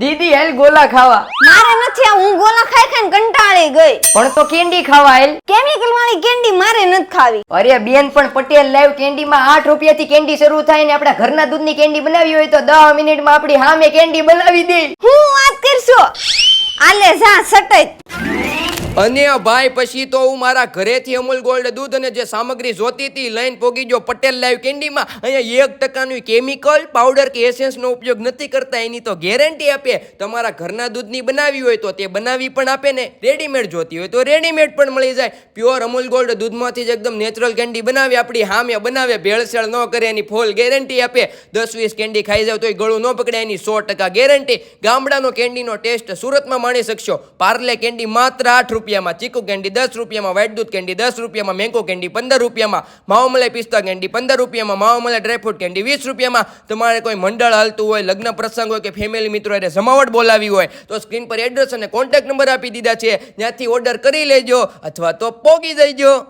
દીદી હેલ ગોલા ખાવા. મારે નથી આ હું ગોલા ખાઈ ખાઈને કંટાળી ગઈ. પણ તો કેન્ડી ખાવા હેલ. કેમિકલ વાળી કેન્ડી મારે નથી ખાવી. અરે બેન પણ પટેલ લાઈવ કેન્ડીમાં આઠ રૂપિયાથી કેન્ડી શરૂ થાય ને આપણા ઘરના દૂધની કેન્ડી બનાવી હોય તો દસ મિનિટમાં આપણી હામે કેન્ડી બનાવી દે. હું વાત કરશો? આલે જા સટાઈ અને ભાઈ પછી તો હું મારા ઘરેથી અમૂલ ગોલ્ડ દૂધ અને જે સામગ્રી જોતી હતી લઈને પોગી ગયો પટેલ લાઈવ કેન્ડીમાં. અહીંયા એક ટકાનું કેમિકલ પાવડર કે એસેન્સનો ઉપયોગ નથી કરતા, એની તો ગેરંટી આપે. તમારા ઘરના દૂધની બનાવી હોય તો તે બનાવી પણ આપે ને. રેડીમેડ જોતી હોય તો રેડીમેડ પણ મળી જાય. પ્યોર અમૂલ ગોલ્ડ દૂધમાંથી જ એકદમ નેચરલ કેન્ડી બનાવી, આપણી હામે બનાવે, ભેળસેળ ન કરે, એની ફૂલ ગેરંટી આપે. દસ વીસ કેન્ડી ખાઈ જાવ એ ગળું ન પકડે, એની સો ટકા ગેરંટી ગામડાનો કેન્ડીનો ટેસ્ટ સુરતમાં માણી શકશો. પાર્લે કેન્ડી માત્ર આઠ રૂપિયામાં ચીકુ કેન્ડી, દસ રૂપિયામાં વ્હાઈટ દૂધ કેન્ડી, દસ રૂપિયામાં મેંગો કેન્ડી, પંદર રૂપિયામાં માવમલાઈ પિસ્તા કેન્ડી, પંદર રૂપિયામાં માવમલાઈ ડ્રાયફ્રૂટ કેન્ડી, વીસ રૂપિયામાં તમારે કોઈ મંડળ હાલતું હોય, લગ્ન પ્રસંગ હોય કે ફેમિલી મિત્રો એને જમાવટ બોલાવી હોય, તો સ્ક્રીન પર એડ્રેસ અને કોન્ટેક્ટ નંબર આપી દીધા છે. જ્યાંથી ઓર્ડર કરી લેજો અથવા તો પોગી જઈજો